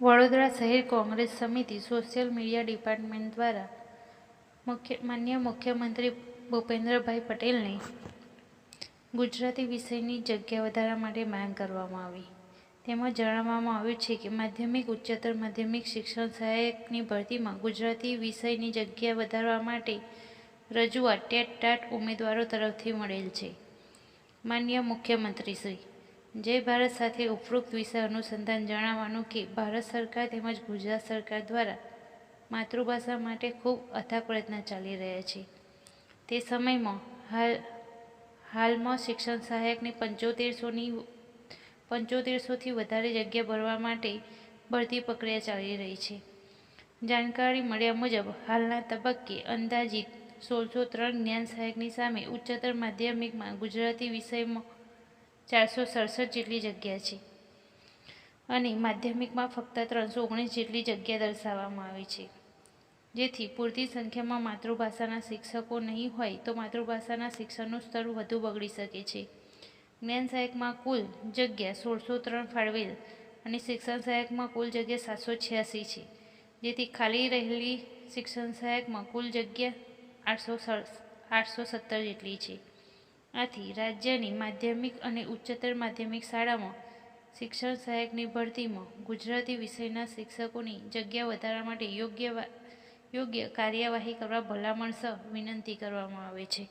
વડોદરા શહેર કોંગ્રેસ સમિતિ social media department દ્વારા મુખ્ય, માન્ય મુખ્યમંત્રી ભૂપેન્દ્રભાઈ પટેલને ગુજરાતી વિષયની જગ્યા વધારવા માટે માંગ કરવામાં આવી. તેમાં જણાવવામાં આવ્યું છે કે માધ્યમિક, ઉચ્ચતર માધ્યમિક શિક્ષણ સહાયકની ભરતીમાં ગુજરાતી વિષયની જગ્યા વધારવા માટે રજૂઆત ટેટ ટાટ ઉમેદવારો તરફથી મળેલ છે. માન્ય મુખ્યમંત્રીશ્રી જય ભારત સાથે ઉપરોક્ત વિષય અનુસંધાન જણાવવાનું કે ભારત સરકાર તેમજ ગુજરાત સરકાર દ્વારા માતૃભાષા માટે ખૂબ અથાગ પ્રયત્ન ચાલી રહ્યા છે. તે સમયમાં હાલ, હાલમાં શિક્ષણ સહાયકની પંચોતેરસોની, પંચોતેરસોથી વધારે જગ્યા ભરવા માટે ભરતી પ્રક્રિયા ચાલી રહી છે. જાણકારી મળ્યા મુજબ, હાલના તબક્કે અંદાજિત સોળસો ત્રણ જ્ઞાન સહાયકની સામે ઉચ્ચતર માધ્યમિકમાં ગુજરાતી વિષયમાં ચારસો સડસઠ જેટલી જગ્યા છે. અને માધ્યમિકમાં ફક્ત ત્રણસો ઓગણીસ જેટલી જગ્યા દર્શાવવામાં આવી છે. જેથી પૂરતી સંખ્યામાં માતૃભાષાના શિક્ષકો નહીં હોય તો માતૃભાષાના શિક્ષણનું સ્તર વધુ બગડી શકે છે. જ્ઞાન સહાયકમાં કુલ જગ્યા સોળસો ત્રણ ફાળવેલ અને શિક્ષણ સહાયકમાં કુલ જગ્યા સાતસો છ્યાસી છે. જેથી ખાલી રહેલી શિક્ષણ સહાયકમાં કુલ જગ્યા આઠસો આઠસો સત્તર જેટલી છે. આથી રાજ્યની માધ્યમિક અને ઉચ્ચતર માધ્યમિક શાળામાં શિક્ષણ સહાયકની ભરતીમાં ગુજરાતી વિષયના શિક્ષકોની જગ્યા વધારવા માટે યોગ્ય યોગ્ય કાર્યવાહી કરવા ભલામણ વિનંતી કરવામાં આવે છે.